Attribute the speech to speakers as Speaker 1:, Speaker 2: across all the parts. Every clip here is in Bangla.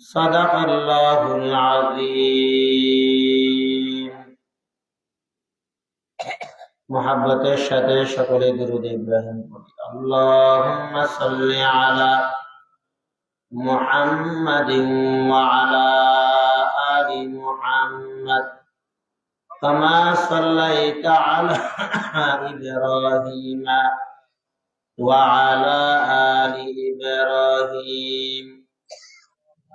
Speaker 1: صدق الله العظيم محبت সাথে সকলে درود ইব্রাহিম পড়ি اللهم صل على محمد وعلى آل محمد كما صليت على إبراهيم وعلى آل إبراهيم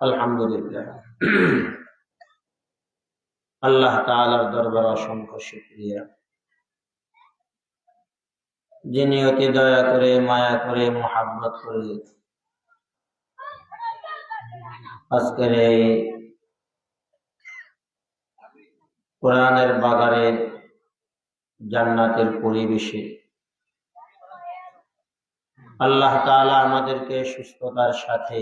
Speaker 1: الحمد لله আল্লাহ তাআলার দরবার অসংখ্য শুকরিয়া যিনি অতি দয়া করে মায়া করে মোহাব্বত করে আজকের এই কোরআনের বাগারে জান্নাতের পরিবেশে আল্লাহ তাআলা আমাদেরকে সুস্থতার সাথে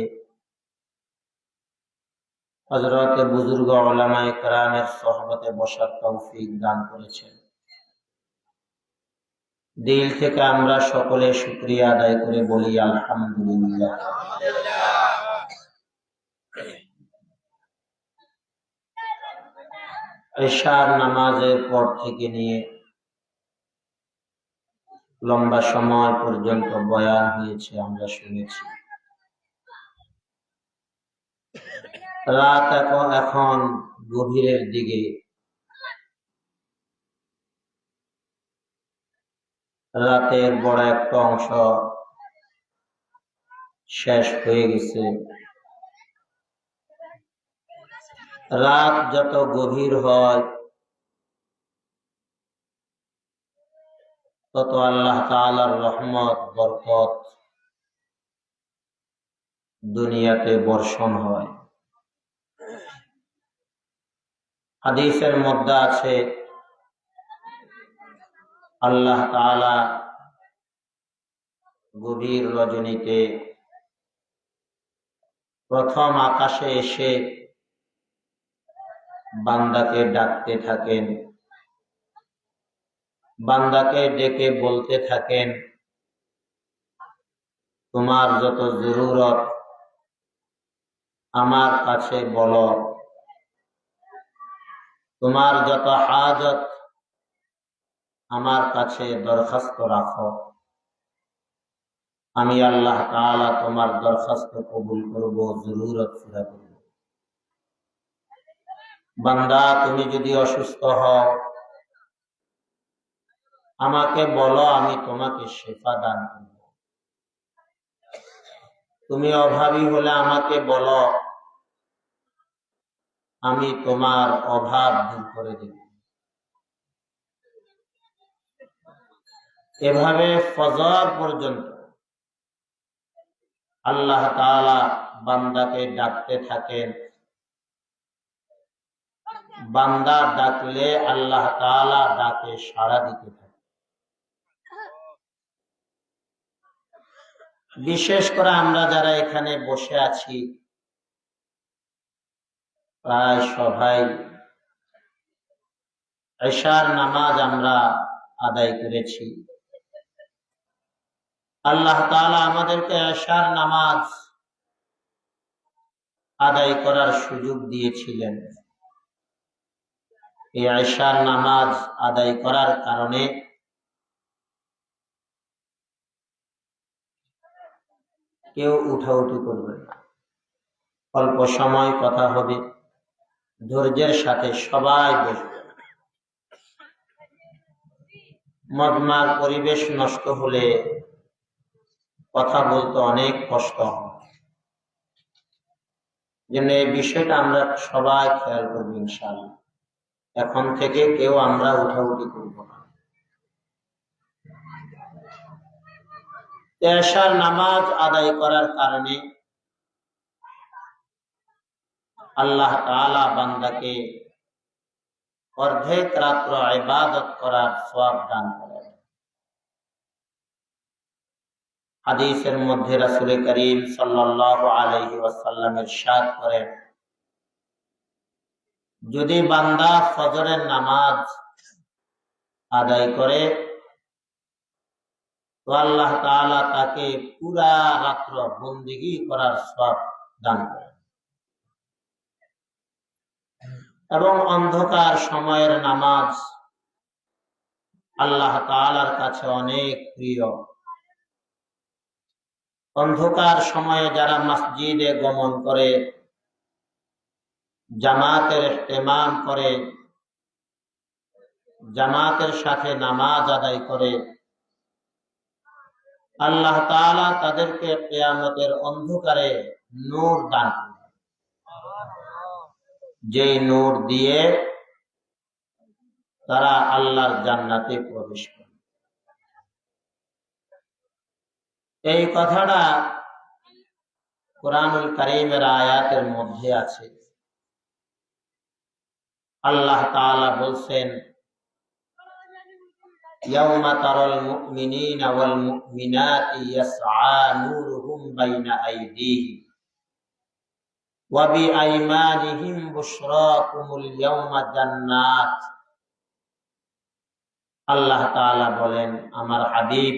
Speaker 1: হজরতে বুজুর্গ ওলামায়ে কেরামের সহবতে বসার তৌফিক দান করেছেন। দিল থেকে আমরা সকলে শুক্রিয়া আদায় করে বলি, আলহামদুলিল্লাহ। এশার নামাজের পর থেকে নিয়ে লম্বা সময় পর্যন্ত বয়ান হয়েছে, আমরা শুনেছি। রাত এখন এখন গভীরের দিকে। রাতের বড় একটা অংশ শেষ হয়ে গেছে। রাত যত গভীর হয় তত আল্লাহ তাআলার রহমত, বরকত দুনিয়াতে বর্ষণ হয়। হাদিসের মধ্যে আছে, আল্লাহ তাআলা গভীর রজনীতে প্রথম আকাশে এসে বান্দাকে ডাকতে থাকেন। বান্দাকে ডেকে বলতে থাকেন, তোমার যত জরুরত, আমার কাছে বলো। তোমার যত হাজত, আমার কাছে দরখাস্ত রাখো। আমি আল্লাহ তাআলা তোমার দরখাস্ত কবুল করব, জরুরত পুরা করব। বান্দা, তুমি যদি অসুস্থ হও আমাকে বলো, আমি তোমাকে শেফা দান করব। তুমি অভাবী হলে আমাকে বলো, আমি তোমার অভাব দূর করে দেব। এভাবে ফজর পর্যন্ত আল্লাহ তাআলা বান্দাকে ডাকতে থাকেন। বান্দা ডাকলে আল্লাহ তাআলা ডাকে সাড়া দিতে থাকে বিশেষ করে আমরা যারা এখানে বসে আছি, প্রায় সবাই এশার নামাজ আমরা আদায় করেছি। আল্লাহ তাআলা আমাদেরকে এশার নামাজ আদায় করার সুযোগ দিয়েছিলেন। এই এশার নামাজ আদায় করার কারণে কেউ উঠাউঠি করবে অল্প সময় কথা হবে, ধৈর্যের সাথে সবাই বসবে। মদমার পরিবেশ নষ্ট হলে কথা বলতে অনেক কষ্ট হয়। জন্য এই বিষয়টা আমরা সবাই খেয়াল করব ইনশাআল্লাহ। এখন থেকে কেউ আমরা উঠাউঠি করব না এশার নামাজ আদায় করার কারণে আল্লাহ তাআলা বান্দাকে অর্ধেক রাত্র ইবাদত করার সওয়াব দান করেন। হাদিসের মধ্যে রাসূল করিম সাল্লাল্লাহু আলাইহি ওয়াসাল্লাম ইরশাদ করেন, যদি বান্দা ফজরের নামাজ আদায় করে তো আল্লাহ তাআলা তাকে পুরা রাত্র বন্দিগি করার সওয়াব দান করেন। এবং অন্ধকার সময়ের নামাজ আল্লাহ তাআলার কাছে অনেক প্রিয়। অন্ধকার সময়ে যারা মসজিদে গমন করে, জামাতের ইমাম করে, জামাতের সাথে নামাজ আদায় করে আল্লাহ তাআলা তাদেরকে কেয়ামতের অন্ধকারে নূর দান যে নূর দিয়ে তারা আল্লাহর জান্নাতে প্রবেশ করে। এই কথাটা কোরআনুল করিমের আয়াতের মধ্যে আছে। আল্লাহ তাআলা বলছেন يوم ترى المؤمنين والمؤمنات يسعى نورهم بين أيديهم وبأيمانهم بشراكم اليوم جنات আল্লাহ তাআলা বলেন আমার হাবিব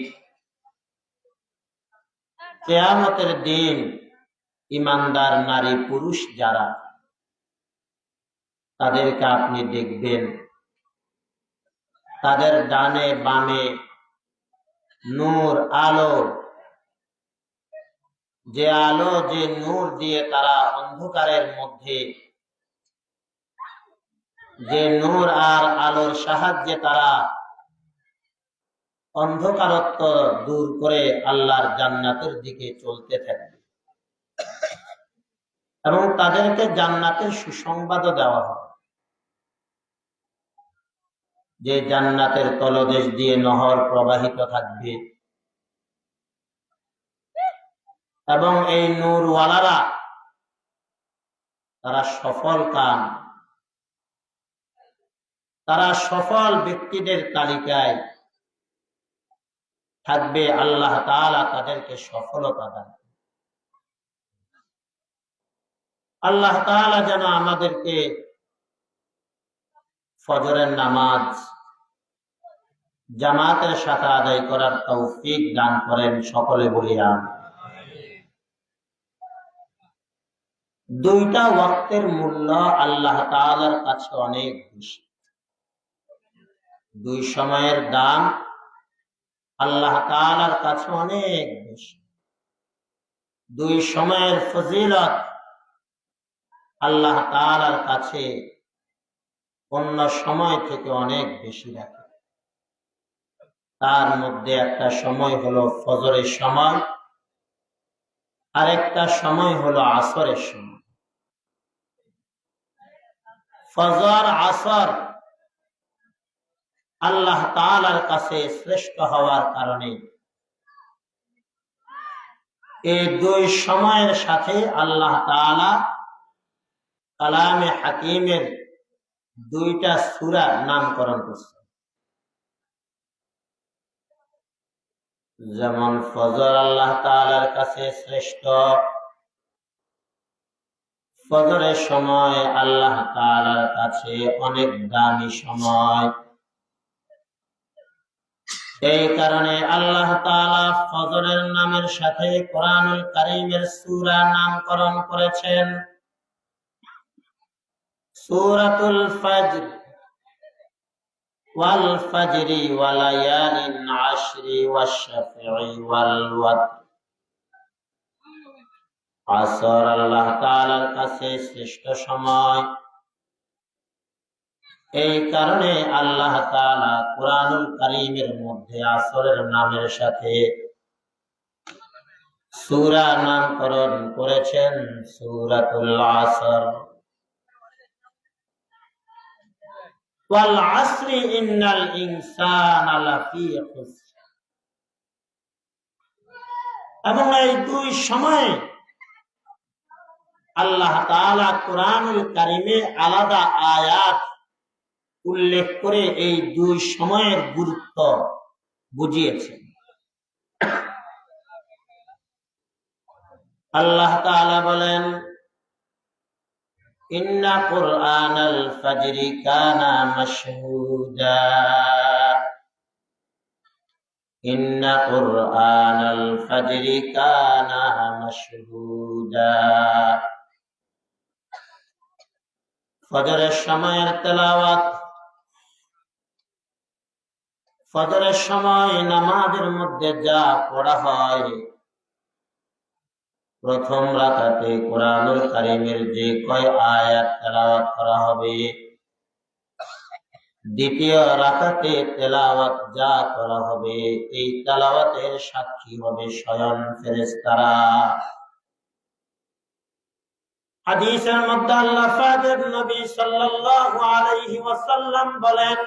Speaker 1: কেয়ামতের দিন ইমানদার নারী পুরুষ যারা তাদেরকে আপনি দেখবেন তাদের ডানে বামে নূর, আলো। যে আলো, যে নূর দিয়ে তারা অন্ধকারের মধ্যে, যে নূর আর আলোর সাহায্যে তারা অন্ধকারত্ব দূর করে আল্লাহর জান্নাতের দিকে চলতে থাকবে। এবং তাদেরকে জান্নাতের সুসংবাদও দেওয়া হবে। যে জান্নাতের তলদেশ দিয়ে নহর প্রবাহিত থাকবে। এবং এই নূরওয়ালারা, তারা সফল কাম। তারা সফল ব্যক্তিদের তালিকায় থাকবে, আল্লাহ তাআলা তাদেরকে সফলতা দান আল্লাহ তাআলা যেন আমাদেরকে ফজরের নামাজ জামাতের সাথে আদায় করার তৌফিক দান করেন সকলে বলি আমিন। দুইটা ওয়াক্তের মূল্য আল্লাহ তাআলার কাছে অনেক বেশি। দুই সময়ের দাম আল্লাহ তাআলার কাছে অনেক বেশি। দুই সময়ের ফজিলত আল্লাহ তাআলার কাছে অন্য সময় থেকে অনেক বেশি রাখে তার মধ্যে একটা সময় হলো ফজরের সময় আর একটা সময় হলো আসরের সময়। ফজর, আসর আল্লাহ তাআলার কাছে শ্রেষ্ঠ হওয়ার কারণে এই দুই সময়ের সাথে আল্লাহ তাআলা কালামে হাকিমের দুইটা সূরা নামকরণ করছে। যেমন ফজর আল্লাহ তাআলার কাছে শ্রেষ্ঠ। ফজরের সময় আল্লাহ তাআলার কাছে অনেক দামি সময়। এই কারণে আল্লাহ তাআলা ফজরের নামের সাথে কোরআনুল কারীমের সুরা নামকরণ করেছেন। সূরাতুল ফজর। ওয়াল ফজরি ওয়ালায়ালিন আশরি ওয়াশ-শাফঈ ওয়াল ওয়াতর আসর, আল্লাহ তাআলার কাছে শ্রেষ্ঠ সময়। এই কারণে আল্লাহ তাআলা কোরআনুল কারীমের মধ্যে আসরের নামের সাথে সূরা নামকরণ করেছেন সূরাতুল আসর। ওয়াল আসরি ইন্নাল ইনসানা লাফি এবং এই দুই সময়ে আল্লাহ তাআলা কোরআনুল কারিমে আলাদা আয়াত উল্লেখ করে এই দুই সময়ের গুরুত্ব বুঝিয়েছেন। আল্লাহ তাআলা বলেন ইন্না কুরআনাল ফাজরি কানা মাশহুদা। ইন্না কুরআনাল ফাজরি কানা মাশহুদা। ফজরের সময়ের তেলাওয়াত, ফজরের সময় নামাজের মধ্যে যা পড়া হয় প্রথম রাকাতে কোরআনুল কারীমের যে কয় আয়াত তেলাওয়াত করা হবে? দ্বিতীয় রাকাতে তেলাওয়াত যা করা হবে, এই তেলাওয়াতের সাক্ষী হবে স্বয়ং ফেরেশতারা। হাদিসের মধ্যে আল্লাহ পাকের নবী সাল্লাল্লাহু আলাইহি ওয়াসাল্লাম বলেন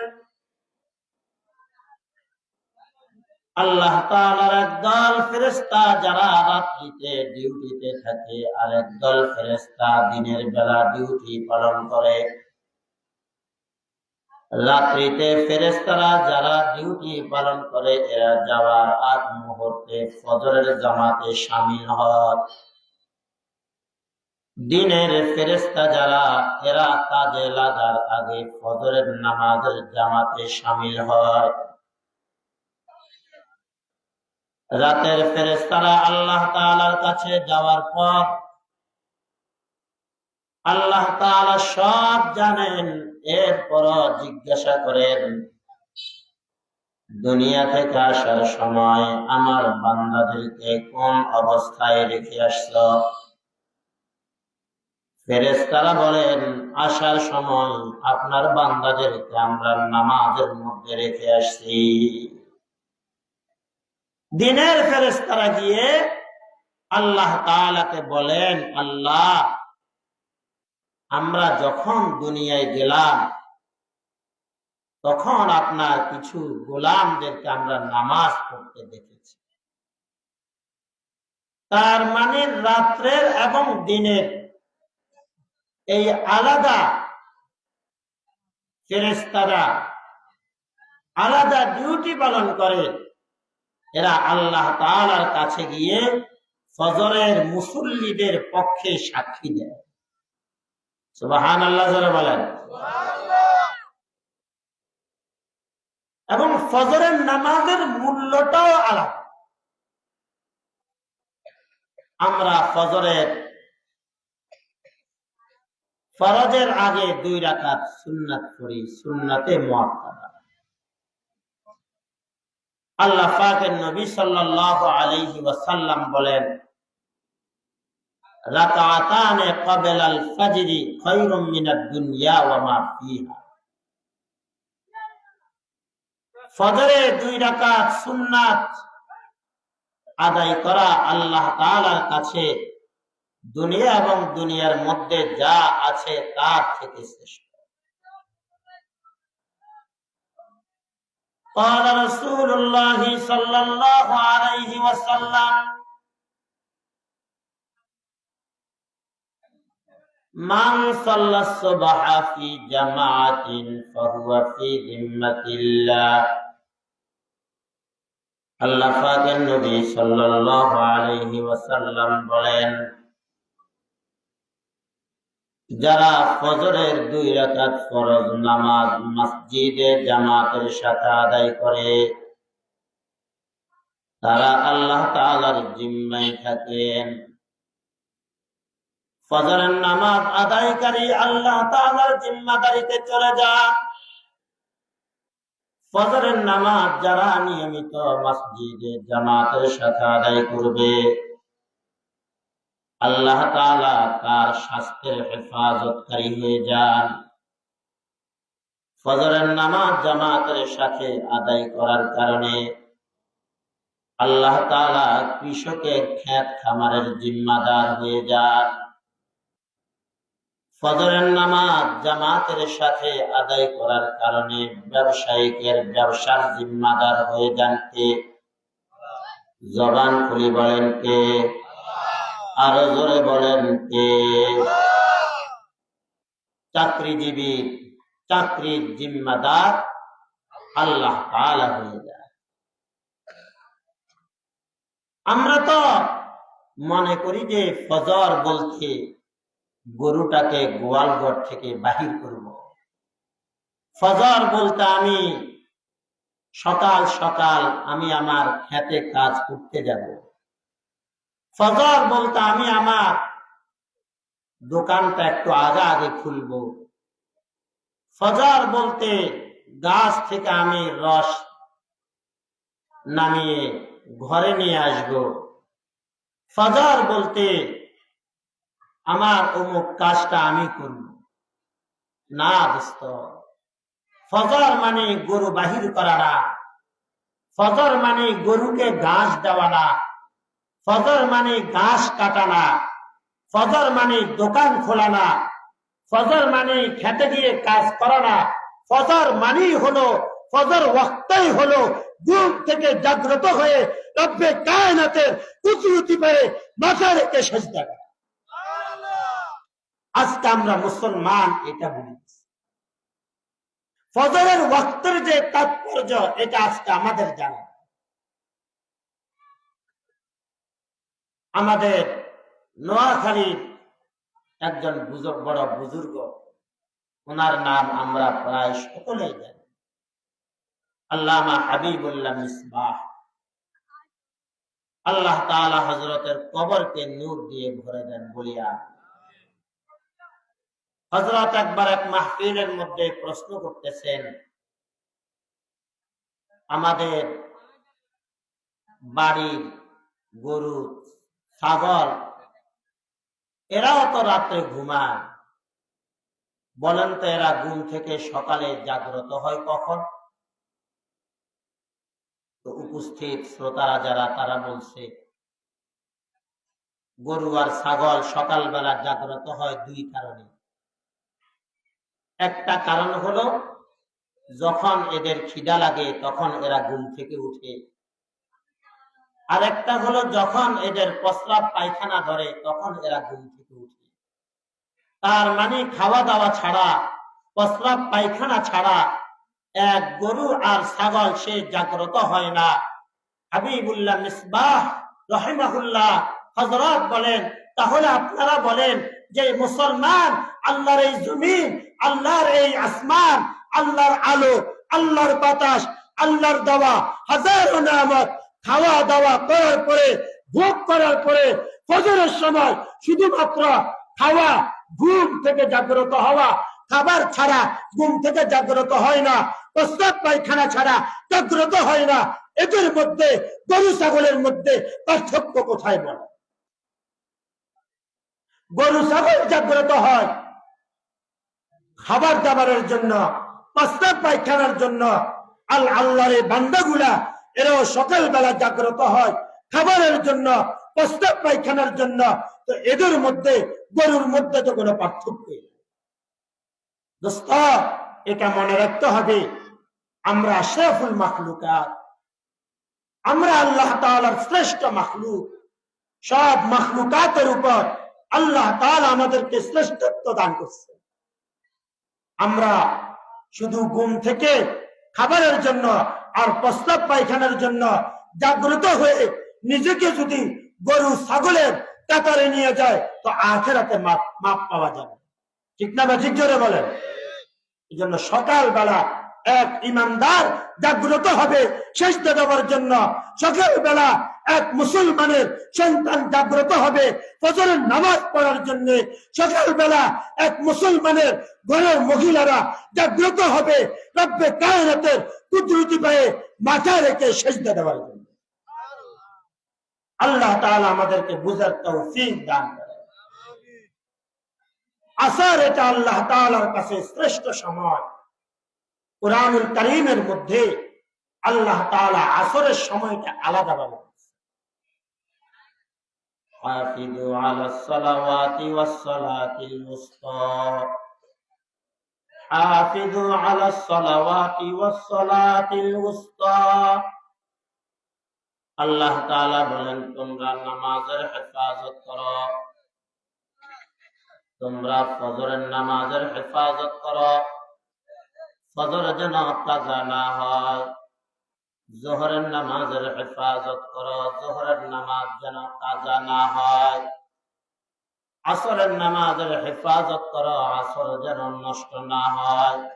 Speaker 1: আল্লাহ তাআলার একদল ফেরেশতা যারা রাত্রিতে ডিউটিতে থাকে আর একদল ফেরেশতা দিনের বেলা ডিউটি পালন করে। রাত্রিতে ফেরেশতারা যারা ডিউটি পালন করে, এরা যাওয়ার আগ মুহূর্তে ফজরের জামাতে শামিল হয়। দিনের ফেরেশতা যারা, এরা কাজে লাগার আগে ফজরের নামাজের জামাতে শামিল হয়। রাতের ফেরেশতারা আল্লাহ তাআলার কাছে যাওয়ার পর আল্লাহ তাআলা সব জানেন। এরপর জিজ্ঞাসা করেন, দুনিয়া থেকে আসার সময় আমার বান্দাদেরকে কোন অবস্থায় রেখে আসছ? ফেরেশতারা বলেন, আসার সময় আপনার বান্দাদেরকে আমরা নামাজের মধ্যে রেখে আসছি। দিনের ফেরেশতারা গিয়ে আল্লাহ তাআলাকে বলেন, আল্লাহ, আমরা যখন দুনিয়ায় গেলাম, তখন আপনার কিছু গোলামদেরকে আমরা নামাজ পড়তে দেখেছি। তার মানে রাত্রের এবং দিনের এই আলাদা ফেরেস্তারা আলাদা ডিউটি পালন করে। এরা আল্লাহ তাআলার কাছে গিয়ে ফজরের মুসল্লিদের পক্ষে সাক্ষী দেয়। সুবাহান আল্লাহ বলেন। এবং ফজরের নামাজের মূল্যটাও আলাদা। আমরা ফজরের ফরজের আগে দুই রাকাত সুন্নাত করি সুন্নাতে মুআক্কাদা আল্লাহ পাকের নবী সাল্লাল্লাহু আলাইহি ওয়াসাল্লাম বলেন রাকাতানে ক্বাবলাল ফাজরি খায়রুম মিনাদ দুনিয়া ওয়া মা ফিহা। ফজরে দুই রাকাত সুন্নাত আদায় করা আল্লাহ তাআলার কাছে দুনিয়া এবং দুনিয়ার মধ্যে যা আছে তার থেকে শ্রেষ্ঠ। قال رسول الله صلى الله عليه وسلم من صلى الصبح في جماعة فهو في ذمة الله আল্লাহ পাকের নবী সাল্লাল্লাহু আলাইহি ওয়াসাল্লাম বলেন যারা ফজরের দুই রাকাত ফরজ নামাজ মসজিদে জামাতের সাথে আদায় করে, তারা আল্লাহ তাআলার জিম্মায় থাকেন। ফজরের নামাজ আদায়কারী আল্লাহ তাআলার জিম্মাদারিতে চলে যান। ফজরের নামাজ যারা নিয়মিত মসজিদে জামাতের সাথে আদায় করবে আল্লাহ তাআলা তার স্বাস্থ্যের হেফাজতকারী হয়ে যান। ফজরের নামাজ জামাতের সাথে আদায় করার কারণে আল্লাহ তাআলা কৃষকের ক্ষেত খামারের জিম্মাদার হয়ে যান। ফজরের নামাজ জামাতের সাথে আদায় করার কারণে ব্যবসায়িকের ব্যবসার জিম্মাদার হয়ে যান কে? জবান খুলি বলেন কে? আরও জোরে বলেন কে চাকরিজীবী চাকরির জিম্মাদার আল্লাহ তাআলা হয়ে যায়। আমরা তো মনে করি যে ফজর বলতে গরুটাকে গোয়ালঘর থেকে বাহির করব। ফজর বলতে আমি সকাল সকাল আমি আমার খেতে কাজ করতে যাব। ফজর বলতে আমি আমার দোকানটা একটু আগে আগে খুলব। ফজর বলতে গাছ থেকে আমি রস নামিয়ে ঘরে নিয়ে আসব। ফজর বলতে আমার অমুক কাজটা আমি করব। না দোস্ত, ফজর মানে গরু বাহির করা ফজর মানে গরুকে ঘাস দেওয়া না ফজর মানে ঘাস কাটা না ফজর মানে দোকান খোলা না ফজর মানে খেতে গিয়ে কাজ করা না ফজর মানেই হলো, ফজর ওয়াক্তাই হলো ঘুম থেকে জাগ্রত হয়ে রব্বে কায়নাতের কুচুরুতি পেয়ে মাথা রেখে সেজদা করা। আজকে আমরা মুসলমান এটা বলি। ফজরের ওয়াক্তের যে তাৎপর্য, এটা আজকে আমাদের জানা। আমাদের নোয়াখালীর একজন বুজুর্গ বড় বুজুর্গ, ওনার নাম আমরা প্রায় সকলেই জানি। আল্লামা হাবিবুল্লাহ মিসবাহ। আল্লাহ তাআলা হজরতের কবরকে নূর দিয়ে ভরে দেন বলিয়া। হজরত একবার এক মাহফিলের মধ্যে প্রশ্ন করতেছেন, আমাদের বাড়ির গরু ছাগল এরাও তো রাত্রে ঘুমায়। বলেন তো এরা ঘুম থেকে সকালে জাগ্রত হয় কখন? তো উপস্থিত শ্রোতারা যারা, তারা বলছে, গরু আর ছাগল সকালবেলা জাগ্রত হয় দুই কারণে। একটা কারণ হলো, যখন এদের খিদা লাগে, তখন এরা ঘুম থেকে উঠে আরেকটা হলো যখন এদের প্রস্রাব পায়খানা ধরে, তখন এরা ঘুম থেকে উঠে। তার মানে খাওয়া দাওয়া ছাড়া, প্রস্রাব পায়খানা ছাড়া এক গরু আর ছাগল সে জাগ্রত হয় না। হাবিবুল্লাহ মিসবাহ রহিমাহুল্লাহ হজরত বলেন, তাহলে আপনারা বলেন যে মুসলমান আল্লাহর এই জমিন, আল্লাহর এই আসমান, আল্লাহর আলো, আল্লাহর বাতাস, আল্লাহর দেওয়া, হাজারো নামত খাওয়া দাওয়া করার পরে, ভোগ করার পরে ফজরের সময় শুধুমাত্র খাওয়া ঘুম থেকে জাগ্রত হওয়া, খাবার ছাড়া ঘুম থেকে জাগ্রত হয় না প্রস্তাব পায়খানা ছাড়া জাগ্রত হয় না, এদের মধ্যে, গরু ছাগলের মধ্যে পার্থক্য কোথায় বলে? গরু ছাগল জাগ্রত হয় খাবার দাবারের জন্য প্রস্তাব পায়খানার জন্য আল আল্লাহর বান্দাগুলা এরাও সকালবেলা জাগ্রত হয়, খাবারের জন্য, প্রস্তাব পায়খানার জন্য। তো এদের মধ্যে, গরুর মধ্যে তো কোনো পার্থক্য এটা মনে রাখতে হবে, আমরা আশরাফুল মাখলুকাত, আমরা আল্লাহ তাআলার শ্রেষ্ঠ মাখলুক। সব মাখলুকাতের উপর আল্লাহ তাআলা আমাদেরকে শ্রেষ্ঠত্ব দান করছে আমরা শুধু ঘুম থেকে খাবারের জন্য আর প্রস্তাব পায়খানার জন্য জাগ্রত হয়ে নিজেকে যদি গরু ছাগলের কাতারে নিয়ে যায়, তো আখেরাতে মাপ মাপ পাওয়া যাবে। ঠিক না বা ঠিক জোরে বলেন? এই জন্য সকালবেলা এক ইমানদার জাগ্রত হবে, শেষ দেওয়ার জন্য সকালবেলা এক মুসলমানের সন্তান জাগ্রত হবে ফজরের নামাজ পড়ার জন্য। সকালবেলা এক মুসলমানের ঘরের মহিলারা জাগ্রত হবে রব্বে কায়নাতের কুদরতি পায়ে মাথা রেখে শেষ দেওয়ার জন্য। আল্লাহ তাআলা আমাদেরকে বুঝার তৌফিক দান করে
Speaker 2: আসার এটা আল্লাহ তাআলার কাছে শ্রেষ্ঠ সময়। কোরআনুল করিমের মধ্যে আল্লাহ তাআলা আসরের সময়টা আলাদা ভাবে
Speaker 1: حافظوا على الصلوات والصلاة الوسطى حافظوا على الصلوات والصلاة الوسطى আল্লাহ তাআলা বলেন তোমরা নামাজের হেফাজত করো তোমরা ফজরের নামাজের হেফাজত করো ফজর যেন কাজা না হয় জোহরের নামাজের হেফাজত করো, জোহরের নামাজ যেন কাজা না হয়। আসরের নামাজের হেফাজত করো, আসর যেন নষ্ট না হয়।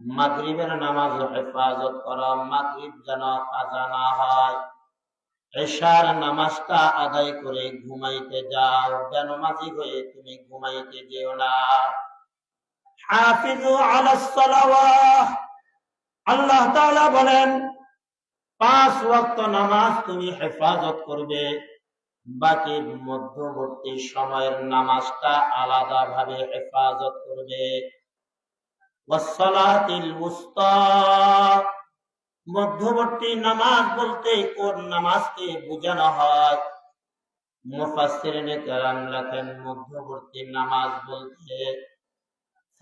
Speaker 1: মাগরিবের নামাজ হেফাজত করো, মাগরিব যেন কাজা না হয়। এশার নামাজটা আদায় করে ঘুমাইতে যাও, বেনমাজি হয়ে তুমি ঘুমাইতে যেও না।
Speaker 2: হাফিজু আলাস সালাওয়াত। আল্লাহ তাআলা বলেন
Speaker 1: পাঁচ ওয়াক্ত নামাজ তুমি হেফাজত করবে। বাকি মধ্যবর্তী সময়ের নামাজটা আলাদা ভাবে হেফাজত করবে। মধ্যবর্তী নামাজ বলতে কোন নামাজকে বোঝানো হয়? মধ্যবর্তী নামাজ বলতে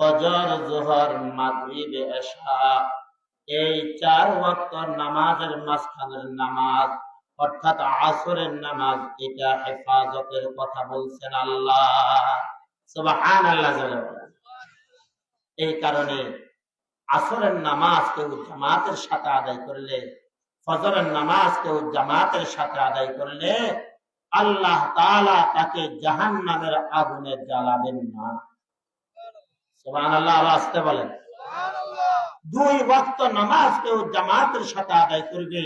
Speaker 1: ফজর, জোহর, মাগরিব, এশা। এই চার ওয়াক্ত নামাজের মাঝখানের নামাজ, অর্থাৎ আসরের নামাজ, এটা হেফাজতের কথা বলছেন আল্লাহ। সুবহান আল্লাহ এই কারণে আসরের নামাজ কেউ জামাতের সাথে আদায় করলে, ফজরের নামাজ কেউ জামাতের সাথে আদায় করলে, আল্লাহ তাআলা তাকে জাহান নামের আগুনে জ্বালাবেন না। সুবহান আল্লাহ আসতে বলেন। দুই ওয়াক্ত নামাজ কেউ জামাতের সাথে আদায় করবে,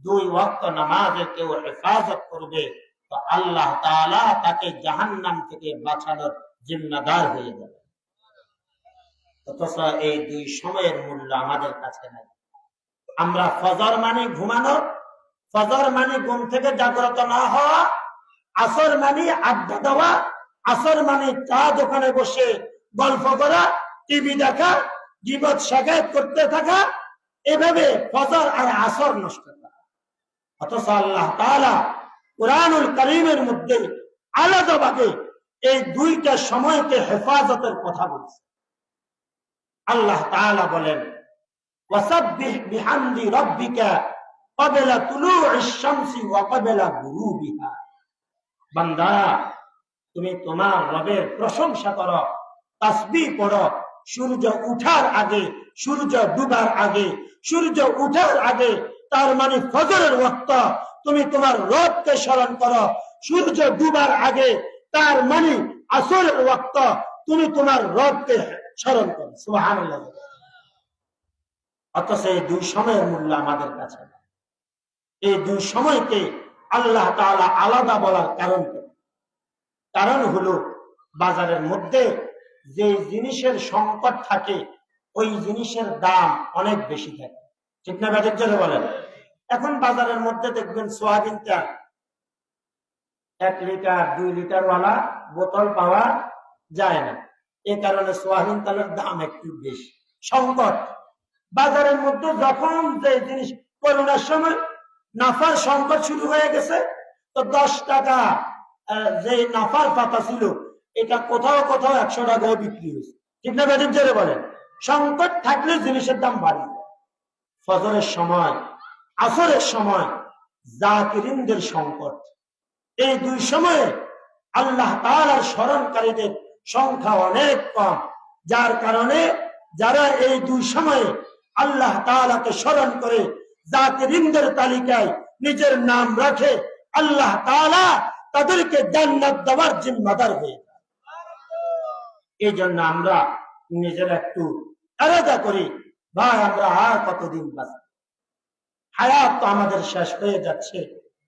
Speaker 1: দুই ওয়াক্ত নামাজে কেউ হেফাজত করবে, তো আল্লাহ তাআলা তাকে জাহান্নাম থেকে বাঁচানোর জিম্মাদার হয়ে যাবে। অথচ এই দুই সময়ের মূল্য আমাদের কাছে নাই। আমরা ফজর মানে ঘুমানো, ফজর মানে ঘুম থেকে জাগ্রত না হওয়া, আসর মানে আড্ডা দেওয়া, আসর মানে চা দোকানে বসে গল্প করা, টিভি দেখা জীবত সাকায়ত করতে থাকা, এভাবে ফজর আর আসর নষ্ট করা। অথচ আল্লাহ তাআলা কোরআনুল করিমের মধ্যে আলাদাভাবে এই দুইটা সময়কে হেফাজতের কথা বলছে। আল্লাহ তাআলা বলেন, ওয়াসাব্বিহ বিহামদি রাব্বিকা ক্বাবলা শামসি ওয়া ক্বাবলা গুরুবিহা। বান্দা, তুমি তোমার রবের প্রশংসা করো, তাসবিহ পড়ো সূর্য উঠার আগে, সূর্য ডুবার আগে, সূর্য উঠার আগে, তার মানে ফজরের ওয়াক্ত, তুমি তোমার রবকে স্মরণ করো। সূর্য ডুবার আগে, তার মানে আসরের ওয়াক্ত, তুমি তোমার রবকে স্মরণ করো। সুবহানাল্লাহ। অথচ এই দুই সময়ের মূল্য আমাদের কাছে এই দুই সময়কে আল্লাহ তাআলা আলাদা বলার কারণ কারণ হলো বাজারের মধ্যে যে জিনিসের সংকট থাকে, ওই জিনিসের দাম অনেক বেশি থাকে। ঠিক না ব্যাটের জন্য বলেন? এখন বাজারের মধ্যে দেখবেন সোয়াবিন তেল। এক লিটার, দুই লিটার ওয়ালা বোতল পাওয়া যায় না। এ কারণে সোয়াবিন তেলের দাম একটু বেশি। সংকট। বাজারের মধ্যে যখন যে জিনিস করোনার সময় নাফার সংকট শুরু হয়ে গেছে, তো দশ টাকা যে নাফার পাতা ছিল এটা কোথাও কোথাও একশো টাকাও বিক্রি হয়েছে। ঠিক না ব্যাটিক জোরে বলেন? সংকট থাকলে জিনিসের দাম বাড়ে। ফজরের সময়, আসরের সময় জাকিরিনদের সংকট। এই দুই সময়ে আল্লাহ তাআলার স্মরণকারীদের সংখ্যা অনেক কম। যার কারণে যারা এই দুই সময়ে আল্লাহ তাআলাকে স্মরণ করে জাকিরিনদের তালিকায় নিজের নাম রাখে, আল্লাহ তাআলা তাদেরকে জান্নাত দেওয়ার জিম্মাদার হয়ে যায়। এই জন্য আমরা নিজেরা একটু আলাদা করি। ভাই, আমরা আর কতদিন বাঁচব? হায়াত তো আমাদের শেষ হয়ে যাচ্ছে।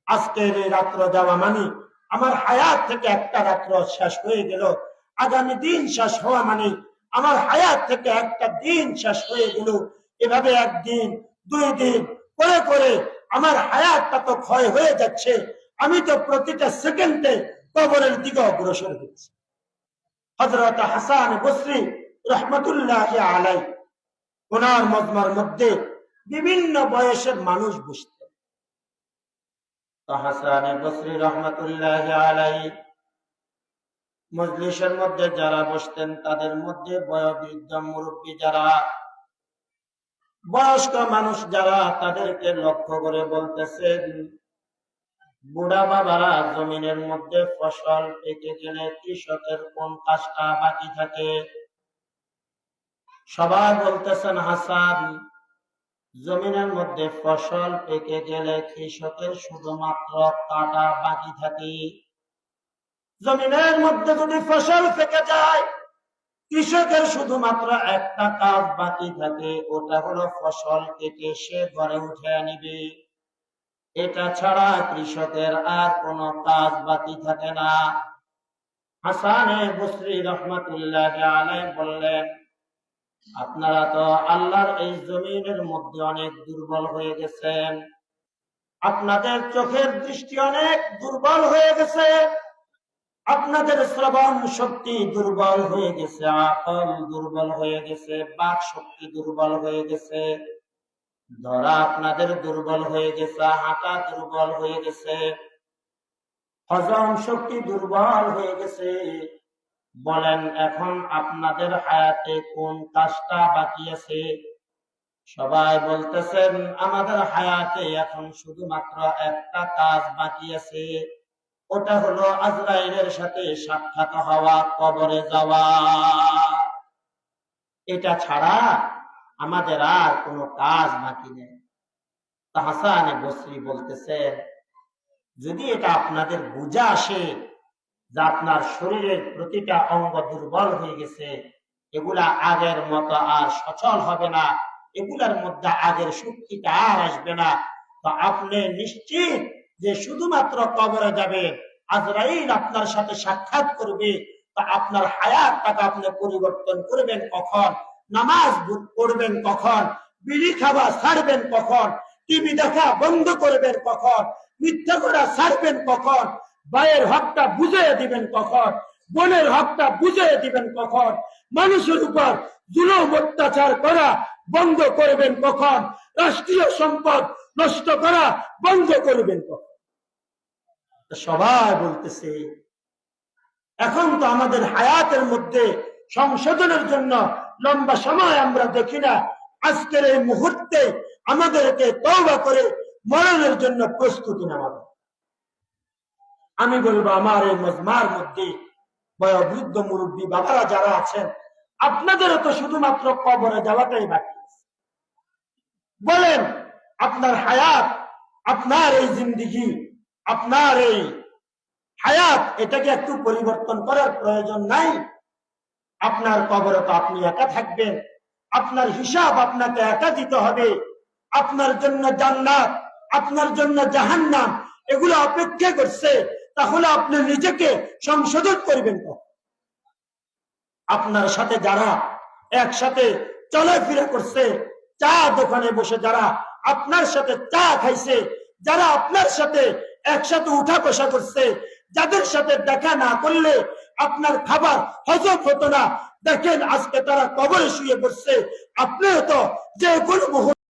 Speaker 1: আজকের এই রাত্র যাওয়া মানে আমার হায়াত থেকে একটা রাত্র শেষ হয়ে গেল। আগামী দিন শেষ হওয়া মানে আমার হায়াত থেকে একটা দিন শেষ হয়ে গেল। এভাবে একদিন, দুই দিন, করে করে আমার হায়াতটা তো ক্ষয় হয়ে যাচ্ছে। আমি তো প্রতিটা সেকেন্ডে কবরের দিকে অগ্রসর হচ্ছি।
Speaker 2: হজরত হাসান বসরি রহমতুল্লাহ আলাই ওনার মজমার মধ্যে বিভিন্ন বয়সের মানুষ বসতেন
Speaker 1: হাসান বসরি রহমতুল্লাহ আলাই মজলিসের মধ্যে যারা বসতেন, তাদের মধ্যে বয়োবৃদ্ধ মুরব্বী যারা, বয়স্ক মানুষ যারা, তাদেরকে লক্ষ্য করে বলতেছেন বুড়া বাবারা জমিনের মধ্যে ফসল পেকে গেলে কৃষকের কোন কাজটা বাকি থাকে? সবাই বলতেছেন, হাসান, জমিনের মধ্যে ফসল পেকে গেলে কৃষকের শুধুমাত্র কাটা বাকি থাকে।
Speaker 2: জমিনের মধ্যে যদি ফসল থেকে যায়, কৃষকের শুধুমাত্র
Speaker 1: একটা কাজ বাকি থাকে, ওটা হলো ফসল কেটে সে ঘরে উঠে নিবে। এটা ছাড়া কৃষকের আর কোনো কাজ বাকি থাকে না। হাসানে বসরি রহমতুল্লাহ আলাই বললেন, আপনারা তো আল্লাহর এই জমিনের মধ্যে অনেক দুর্বল হয়ে গেছেন।
Speaker 2: আপনাদের চোখের দৃষ্টি অনেক দুর্বল হয়ে গেছে। আপনাদের শ্রবণ শক্তি দুর্বল হয়ে গেছে,
Speaker 1: আকল দুর্বল হয়ে গেছে, বাক শক্তি দুর্বল হয়ে গেছে। ধরা আপনাদের দুর্বল হয়ে গেছে, হাঁটা দুর্বল হয়ে গেছে,
Speaker 2: হজম শক্তি দুর্বল হয়ে গেছে।
Speaker 1: বলেন, এখন আপনাদের হায়াতে কোন কাজটা বাকি আছে? সবাই বলতেছেন, আমাদের হায়াতে এখন শুধুমাত্র একটা কাজ বাকি আছে। ওটা হলো আজরাইলের সাথে সাক্ষাৎ হওয়া, কবরে যাওয়া। এটা ছাড়া আমাদের আর কোনো কাজ বাকি নেই। তা হাসান বসরি বলতেছেন যদি এটা আপনাদের বুঝা আসে যে আপনার শরীরের প্রতিটা অঙ্গ দুর্বল হয়ে গেছে, এগুলা আগের মতো আর সচল হবে না, এগুলার মধ্যে আগের শক্তিটা আর আসবে না, তো আপনি নিশ্চিত যে শুধুমাত্র কবরে যাবে আজরাইল আপনার সাথে সাক্ষাৎ করবে, তা আপনার হায়াতটাকে আপনি পরিবর্তন করবেন কখন? নামাজ পড়বেন কখন? বিড়ি খাওয়া ছাড়বেন কখন? টিভি দেখা বন্ধ করবেন কখন? মিথ্যা করা ছাড়বেন কখন? ভাইয়ের হকটা বুঝিয়ে দিবেন কখন? বোনের হকটা বুঝিয়ে দিবেন কখন? মানুষের উপর জুলুম, অত্যাচার করা বন্ধ করবেন কখন? রাষ্ট্রীয় সম্পদ নষ্ট করা বন্ধ করবেন কখন? সবাই বলতেছে, এখন তো আমাদের হায়াতের মধ্যে সংশোধনের জন্য লম্বা সময় আমরা দেখি না। আজকের এই মুহূর্তে আমাদেরকে তওবা করে মরণের জন্য প্রস্তুতি নেওয়া। আমি বলব, আমার এই মজমার মধ্যে বয়োবৃদ্ধ মুরব্বী বাবারা যারা আছেন, আপনাদেরও তো শুধুমাত্র কবরে যাওয়াটাই বাকি বলেন, আপনার হায়াত, আপনার এই জিন্দিগি, আপনার এই হায়াত, এটাকে একটু পরিবর্তন করার প্রয়োজন নাই। আপনার কবরে তো আপনি একা থাকবেন। আপনার হিসাব আপনাকে একা দিতে হবে। আপনার জন্য জান্নাত, আপনার জন্য জাহান্নাম, এগুলো অপেক্ষা করছে। তাহলে আপনি নিজেকে সংশোধন করবেন কখন? আপনার সাথে যারা একসাথে চলাফেরা করছে, চা দোকানে বসে যারা আপনার সাথে চা খাইছে, যারা আপনার সাথে একসাথে উঠা বসা করছে, যাদের সাথে দেখা না করলে আপনার খাবার হজম হতো না। দেখেন, আজকে তারা কবরে শুয়ে পড়ছে। আপনিও তো যে কোনো মুহূর্তে